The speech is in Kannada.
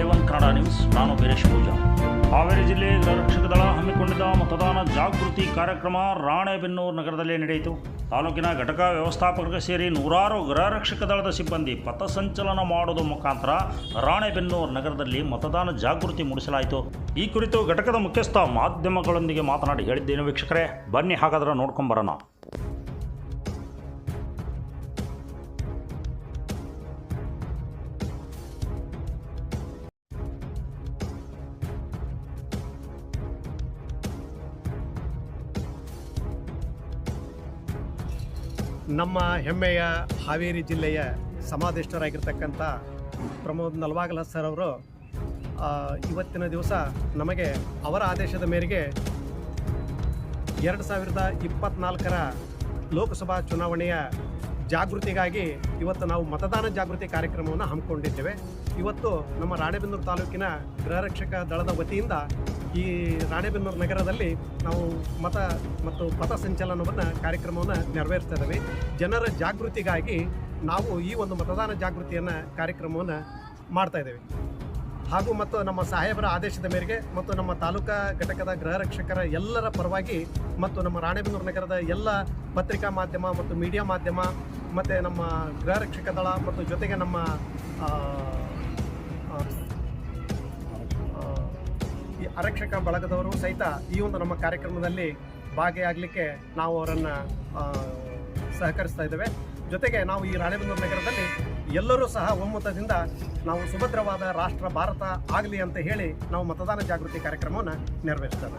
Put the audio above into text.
ಏವನ್ ಕನ್ನಡ ನ್ಯೂಸ್, ನಾನು ವೀರೇಶ್ ಪೂಜಾ. ಹಾವೇರಿ ಜಿಲ್ಲೆ ಗೃಹರಕ್ಷಕ ದಳ ಹಮ್ಮಿಕೊಂಡಿದ್ದ ಮತದಾನ ಜಾಗೃತಿ ಕಾರ್ಯಕ್ರಮ ರಾಣೆಬೆನ್ನೂರು ನಗರದಲ್ಲಿ ನಡೆಯಿತು. ತಾಲೂಕಿನ ಘಟಕ ವ್ಯವಸ್ಥಾಪಕರಿಗೆ ಸೇರಿ ನೂರಾರು ಗೃಹರಕ್ಷಕ ದಳದ ಸಿಬ್ಬಂದಿ ಪಥಸಂಚಲನ ಮಾಡುವುದರ ಮುಖಾಂತರ ರಾಣೆಬೆನ್ನೂರು ನಗರದಲ್ಲಿ ಮತದಾನ ಜಾಗೃತಿ ಮೂಡಿಸಲಾಯಿತು. ಈ ಕುರಿತು ಘಟಕದ ಮುಖ್ಯಸ್ಥ ಮಾಧ್ಯಮಗಳೊಂದಿಗೆ ಮಾತನಾಡಿ ಹೇಳಿದ್ದೇನು ವೀಕ್ಷಕರೇ. ಬನ್ನಿ ಹಾಗಾದ್ರೆ ನೋಡ್ಕೊಂಬರೋಣ. ನಮ್ಮ ಹೆಮ್ಮೆಯ ಹಾವೇರಿ ಜಿಲ್ಲೆಯ ಸಮಾಧಿಷ್ಠರಾಗಿರ್ತಕ್ಕಂಥ ಪ್ರಮೋದ್ ನಲ್ವಾಗಲ ಸರ್ ಅವರು ಇವತ್ತಿನ ದಿವಸ ನಮಗೆ ಅವರ ಆದೇಶದ ಮೇರೆಗೆ ಎರಡು ಸಾವಿರದ ಇಪ್ಪತ್ತ್ನಾಲ್ಕರ ಲೋಕಸಭಾ ಚುನಾವಣೆಯ ಜಾಗೃತಿಗಾಗಿ ಇವತ್ತು ನಾವು ಮತದಾನ ಜಾಗೃತಿ ಕಾರ್ಯಕ್ರಮವನ್ನು ಹಮ್ಮಿಕೊಂಡಿದ್ದೇವೆ. ಇವತ್ತು ನಮ್ಮ ರಾಣೆಬೆನ್ನೂರು ತಾಲೂಕಿನ ಗೃಹರಕ್ಷಕ ದಳದ ವತಿಯಿಂದ ಈ ರಾಣೆಬೆನ್ನೂರು ನಗರದಲ್ಲಿ ನಾವು ಮತ ಮತ್ತು ಪಥ ಸಂಚಲನವನ್ನು ಕಾರ್ಯಕ್ರಮವನ್ನು ನೆರವೇರಿಸ್ತಾ ಇದ್ದೇವೆ. ಜನರ ಜಾಗೃತಿಗಾಗಿ ನಾವು ಈ ಒಂದು ಮತದಾನ ಜಾಗೃತಿಯನ್ನು ಕಾರ್ಯಕ್ರಮವನ್ನು ಮಾಡ್ತಾ ಇದ್ದೇವೆ. ಹಾಗೂ ಮತ್ತು ನಮ್ಮ ಸಾಹೇಬರ ಆದೇಶದ ಮೇರೆಗೆ ಮತ್ತು ನಮ್ಮ ತಾಲೂಕಾ ಘಟಕದ ಗೃಹ ರಕ್ಷಕರ ಎಲ್ಲರ ಪರವಾಗಿ ಮತ್ತು ನಮ್ಮ ರಾಣೆಬೆನ್ನೂರು ನಗರದ ಎಲ್ಲ ಪತ್ರಿಕಾ ಮಾಧ್ಯಮ ಮತ್ತು ಮೀಡಿಯಾ ಮಾಧ್ಯಮ ಮತ್ತು ನಮ್ಮ ಗೃಹ ರಕ್ಷಕ ದಳ ಮತ್ತು ಜೊತೆಗೆ ನಮ್ಮ ಈ ಆರಕ್ಷಕ ಬಳಗದವರು ಸಹಿತ ಈ ಒಂದು ನಮ್ಮ ಕಾರ್ಯಕ್ರಮದಲ್ಲಿ ಭಾಗಿಯಾಗಲಿಕ್ಕೆ ನಾವು ಅವರನ್ನು ಸಹಕರಿಸ್ತಾ ಇದ್ದೇವೆ. ಜೊತೆಗೆ ನಾವು ಈ ರಾಣೆಬೆನ್ನೂರು ನಗರದಲ್ಲಿ ಎಲ್ಲರೂ ಸಹ ಒಮ್ಮತದಿಂದ ನಾವು ಸುಭದ್ರವಾದ ರಾಷ್ಟ್ರ ಭಾರತ ಆಗಲಿ ಅಂತ ಹೇಳಿ ನಾವು ಮತದಾನ ಜಾಗೃತಿ ಕಾರ್ಯಕ್ರಮವನ್ನು ನೆರವೇರಿಸ್ತೇವೆ.